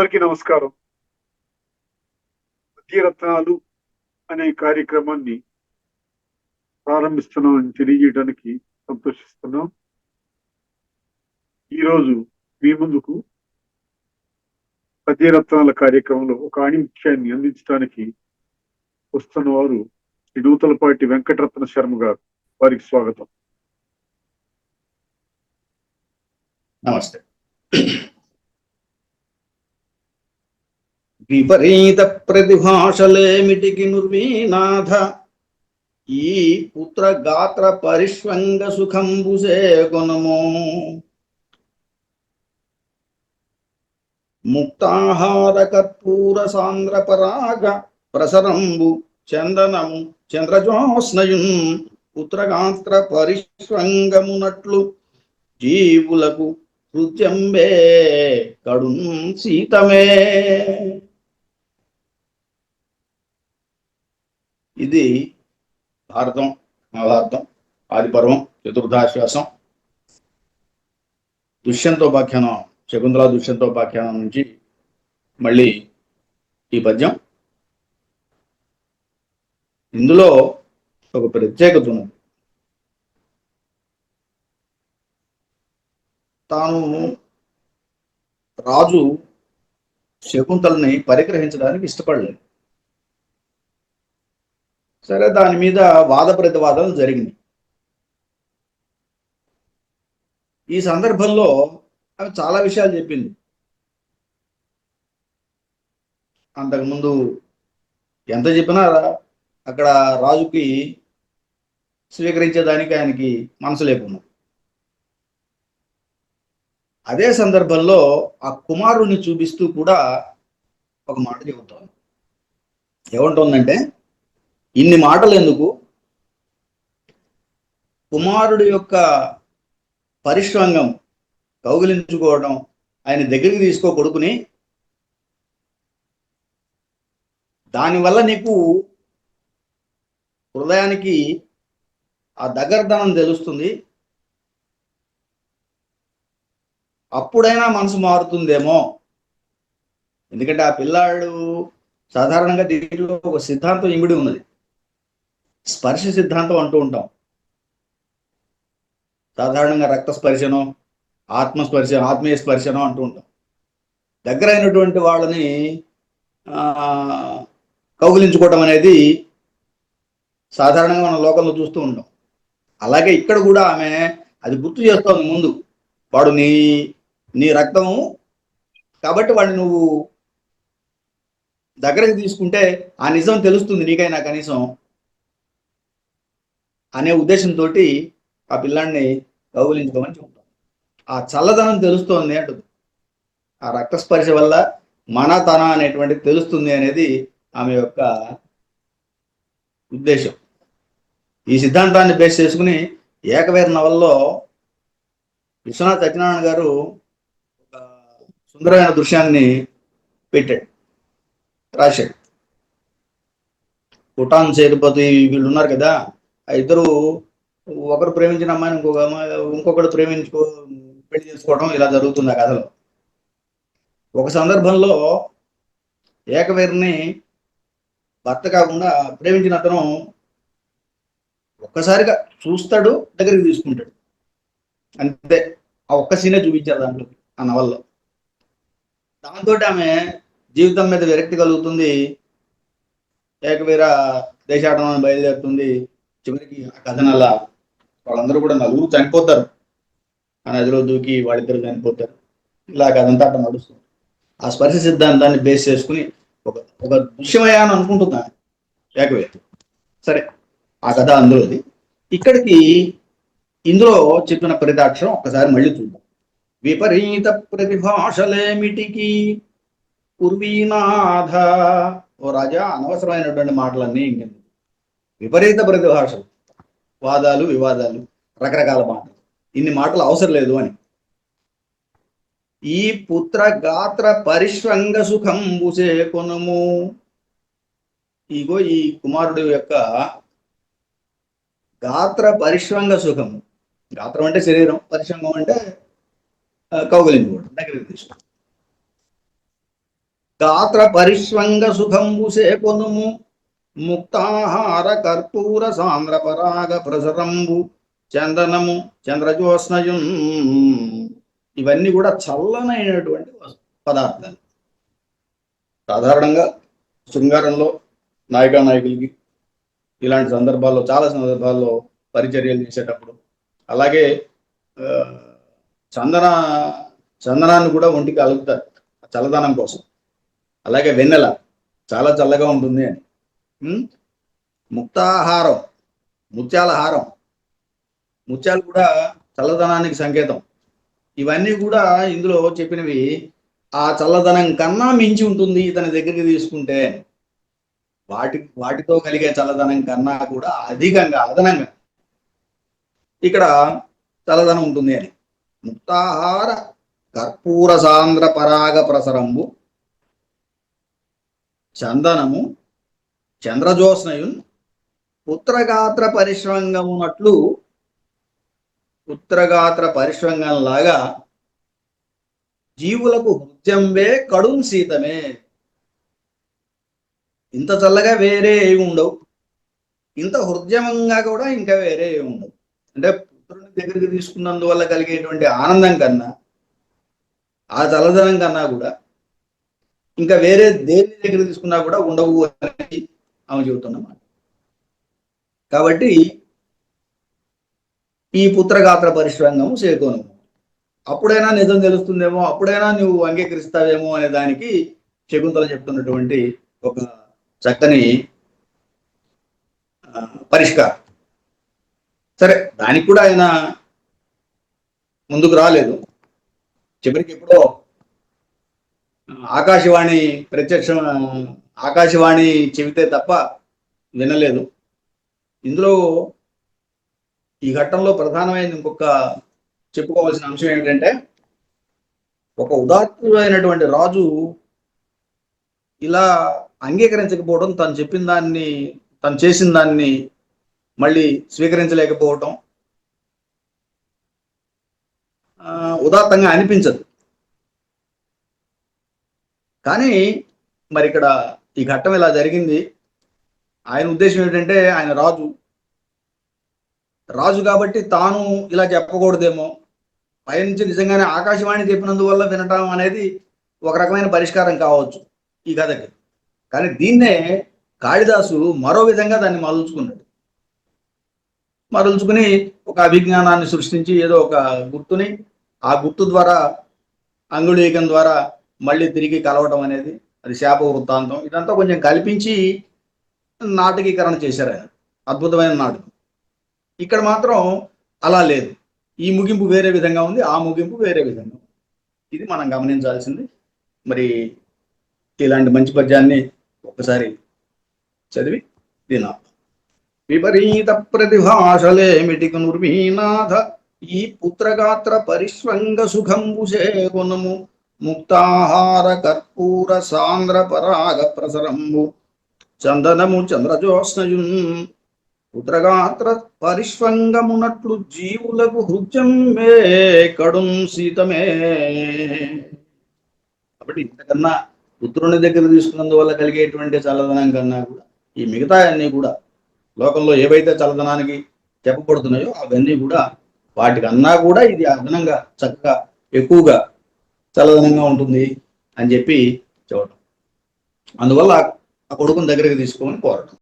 అందరికీ నమస్కారం. రత్నాలు అనే కార్యక్రమాన్ని ప్రారంభిస్తున్నామని తెలియజేయడానికి సంతోషిస్తున్నాం. ఈరోజు మీ ముందుకు పద్యరత్నాల కార్యక్రమంలో ఒక ఆణిముఖ్యాన్ని అందించడానికి వస్తున్న వారు శ్రీ నూతలపాటి వెంకటరత్న శర్మ గారు. వారికి స్వాగతం. నమస్తే. విపరీత ప్రతిభాషలేమిటికి నుర్వీనాథ ఈ పుత్ర గాత్ర పరిష్వంగ సుఖంబుసే గుణము ముక్తాహార కర్పూర సాంద్ర పరాగ ప్రసరంబు చందనము చంద్రజోస్నయున్ పుత్రగాత్ర పరిష్వంగమునట్లు జీవులకు కృత్యంబే కడుం సీతమే. ఇది భారతం మహాభారతం ఆదిపర్వం చతుర్థాశ్వాసం దుష్యంతోపాఖ్యానం శకుంతల దుష్యంతోపాఖ్యానం నుంచి మళ్ళీ ఈ పద్యం. ఇందులో ఒక ప్రత్యేకత ఉన్నది. తాను రాజు శకుంతలని పరిగ్రహించడానికి ఇష్టపడలేదు. సరే దాని మీద వాద ప్రతివాదం జరిగింది ఈ సందర్భంలో ఆమె చాలా విషయాలు చెప్పింది. అంతకుముందు ఎంత చెప్పినా అక్కడ రాజుకి స్వీకరించేదానికి ఆయనకి మనసు లేకున్నా. అదే సందర్భంలో ఆ కుమారుణ్ణి చూపిస్తూ కూడా ఒక మాట చెబుతాను ఏమంటుందంటే ఇన్ని మాటలు ఎందుకు కుమారుడు యొక్క పరిశ్రంగం కౌగిలించుకోవడం ఆయన దగ్గరికి తీసుకో కొడుకుని. దానివల్ల నీకు హృదయానికి ఆ దగ్గరదనం తెలుస్తుంది. అప్పుడైనా మనసు మారుతుందేమో. ఎందుకంటే ఆ పిల్లాడు సాధారణంగా దీంట్లో ఒక సిద్ధాంతం ఇమిడి ఉన్నది. స్పర్శ సిద్ధాంతం అంటూ ఉంటాం. సాధారణంగా రక్త స్పర్శనం ఆత్మస్పర్శ ఆత్మీయ స్పర్శనం అంటూ ఉంటాం. దగ్గరైనటువంటి వాళ్ళని కౌగిలించుకోవటం అనేది సాధారణంగా మన లోకంలో చూస్తూ ఉంటాం. అలాగే ఇక్కడ కూడా ఆమె అది గుర్తు చేస్తోంది ముందు. వాడు నీ నీ రక్తము కాబట్టి వాడిని నువ్వు దగ్గరకు తీసుకుంటే ఆ నిజం తెలుస్తుంది నీకైనా కనీసం. అనే ఉద్దేశంతో ఆ పిల్లాన్ని కౌగులించుకోమని చెప్తాం ఆ చల్లదనం తెలుస్తోంది అంటుంది. ఆ రక్తస్పర్శ వల్ల మన తన అనేటువంటిది తెలుస్తుంది అనేది ఆమె యొక్క ఉద్దేశం. ఈ సిద్ధాంతాన్ని బేస్ చేసుకుని ఏకవీర నవల్లో విశ్వనాథ్ సత్యనారాయణ గారు ఒక సుందరమైన దృశ్యాన్ని పెట్టాడు. రాశాడు. కుటాన్ సేతుపతి వీళ్ళు ఉన్నారు కదా ఇద్దరు ఒకరు ప్రేమించిన అమ్మాయిని ఇంకొక అమ్మాయి ఇంకొకరు ప్రేమించుకో పెళ్ళి చేసుకోవడం ఇలా జరుగుతుంది ఆ కథలో. ఒక సందర్భంలో ఏకవీరిని భర్త కాకుండా ప్రేమించిన అతను ఒక్కసారిగా చూస్తాడు దగ్గరికి తీసుకుంటాడు. అంతే. ఆ ఒక్క సీనే చూపించారు దాంట్లో ఆ నవల్లో. దాంతో ఆమె జీవితం మీద విరక్తి కలుగుతుంది. ఏకవీర దేశాటనం బయలుదేరుతుంది. చివరికి ఆ కథనలా వాళ్ళందరూ కూడా నలుగురు చనిపోతారు. ఆ నదిలో దూకి వాళ్ళిద్దరు చనిపోతారు. ఇలా కథంతా అట్లా నడుస్తుంది. ఆ స్పర్శ సిద్ధాంతాన్ని బేస్ చేసుకుని ఒక ఒక దృశ్యమయ్యా అని అనుకుంటున్నా ఏకవేత్త సరే ఆ కథ అందులోది. ఇక్కడికి ఇందులో చెప్పిన ప్రతిదాక్షరం ఒక్కసారి మళ్ళీ చూద్దాం. విపరీత ప్రతిభాషలేమిటికి ఉర్వీనాథ ఓ రాజా అనవసరమైనటువంటి మాటలన్నీ ఇంకెందుకు? విపరీత ప్రతిభాషలు. వాదాలు వివాదాలు రకరకాల మాటలు. ఇన్ని మాటలు అవసరం లేదు అని. ఈ పుత్ర గాత్ర పరిశ్రంగ సుఖంబుసే కొనము. ఇగో ఈ కుమారుడు యొక్క గాత్ర పరిశ్రంగ సుఖము. గాత్రం అంటే శరీరం పరిశ్రంగం అంటే కౌగలించుకోవడం దగ్గర తీసుకోవడం గాత్ర పరిష్వంగ సుఖంబు సేకొనుము ముక్తాహార కర్పూర సాంద్ర పరాగ ప్రసరంబు చందనము చంద్రజోత్స్నయున్ ఇవన్నీ కూడా చల్లనైనటువంటి పదార్థాలు. సాధారణంగా శృంగారంలో నాయకా నాయకులకి ఇలాంటి సందర్భాల్లో చాలా సందర్భాల్లో పరిచర్యలు చేసేటప్పుడు అలాగే ఆ, చందన చందనాన్ని కూడా ఒంటికి అలుగుతారు చల్లదనం కోసం. అలాగే వెన్నెల చాలా చల్లగా ఉంటుంది అని. ముక్తాహారం. ముత్యాల హారం ముత్యాలు కూడా చల్లదనానికి సంకేతం. ఇవన్నీ కూడా ఇందులో చెప్పినవి ఆ చల్లదనం కన్నా మించి ఉంటుంది ఇతని దగ్గరికి తీసుకుంటే. వాటి వాటితో కలిగే చల్లదనం కన్నా కూడా అధికంగా అదనంగా. ఇక్కడ చల్లదనం ఉంటుంది అని. ముక్తాహార కర్పూర సాంద్ర పరాగ ప్రసరంబు చందనము చంద్రజోత్స్నయున్ పుత్రగాత్ర పరిశ్రంగమునట్లు పుత్రగాత్ర పరిశ్రంగంలాగా జీవులకు హృత్యంవే కడుం సీతమే. ఇంత చల్లగా వేరే ఏమి ఉండవు. ఇంత హృదయంగా కూడా ఇంకా వేరే ఏమి ఉండవు. అంటే పుత్రుని దగ్గరికి తీసుకున్నందువల్ల కలిగేటువంటి ఆనందం కన్నా ఆ చల్లదనం కన్నా కూడా ఇంకా వేరే దేని దగ్గర తీసుకున్నా కూడా ఉండవు అనేది ఆమె చెబుతున్నమాట. కాబట్టి ఈ పుత్రగాత్ర పరిశ్రంగము చేకోను అప్పుడైనా నిజం తెలుస్తుందేమో అప్పుడైనా నువ్వు అంగీకరిస్తావేమో అనే దానికి శకుంతల చెప్తున్నటువంటి ఒక చక్కని పరిష్కారం. సరే దానికి కూడా ఆయన ముందుకు రాలేదు. చివరికి ఎప్పుడో ఆకాశవాణి ప్రత్యక్ష ఆకాశవాణి చెబితే తప్ప వినలేదు. ఇందులో ఈ ఘట్టంలో ప్రధానమైన ఇంకొక చెప్పుకోవాల్సిన అంశం ఏమిటంటే ఒక ఉదాత్తుడైనటువంటి రాజు ఇలా అంగీకరించకపోవడం తను చెప్పిన దాన్ని తను చేసిన దాన్ని మళ్ళీ స్వీకరించలేకపోవటం ఉదాత్తంగా అనిపించదు. కానీ మరి ఇక్కడ ఈ ఘట్టం ఇలా జరిగింది? ఆయన ఉద్దేశం ఏంటంటే ఆయన రాజు. రాజు కాబట్టి తాను ఇలా చెప్పకూడదేమో. పైనుంచి నిజంగానే ఆకాశవాణి చెప్పినందువల్ల వినటం అనేది ఒక రకమైన పరిష్కారం కావచ్చు ఈ కథకి. కానీ దీన్నే కాళిదాసు మరో విధంగా దాన్ని మరల్చుకున్నాడు. మరల్చుకుని ఒక అభిజ్ఞానాన్ని సృష్టించి ఏదో ఒక గుర్తుని ఆ గుర్తు ద్వారా అంగుళీకం ద్వారా మళ్ళీ తిరిగి కలవటం అనేది అది శాప వృత్తాంతం. ఇదంతా కొంచెం కల్పించి నాటకీకరణ చేశారు ఆయన. అద్భుతమైన నాటకం. ఇక్కడ మాత్రం అలా లేదు. ఈ ముగింపు వేరే విధంగా ఉంది ఆ ముగింపు వేరే విధంగా ఉంది. ఇది మనం గమనించాల్సింది. మరి ఇలాంటి మంచి పద్యాన్ని ఒకసారి చదివి వినా విపరీత ప్రతిభాషలేమిటి నుర్మీనాథ ఈ పుత్రగాత్ర పరిష్వంగ సుఖంబు చేకొనము ముక్తాహార కర్పూర సాంద్ర పరాగ ప్రసరంబు చందనము చంద్రజోత్స్నయున్ పుత్రగాత్ర పరిష్వంగమునట్లు జీవులకు హృద్యం మే కడుం సీతమే. కాబట్టి ఇంతకన్నా పుత్రుని దగ్గర తీసుకున్నందువల్ల కలిగేటువంటి చల్లదనం కన్నా కూడా ఈ మిగతా అన్ని కూడా లోకంలో ఏవైతే చల్లదనానికి చెప్పబడుతున్నాయో అవన్నీ కూడా వాటికన్నా కూడా ఇది అదనంగా చక్కగా ఎక్కువగా చల్లదనంగా ఉంటుంది అని చెప్పి చూడటం అందువల్ల ఆ కొడుకుని దగ్గరికి తీసుకోమని కోరటం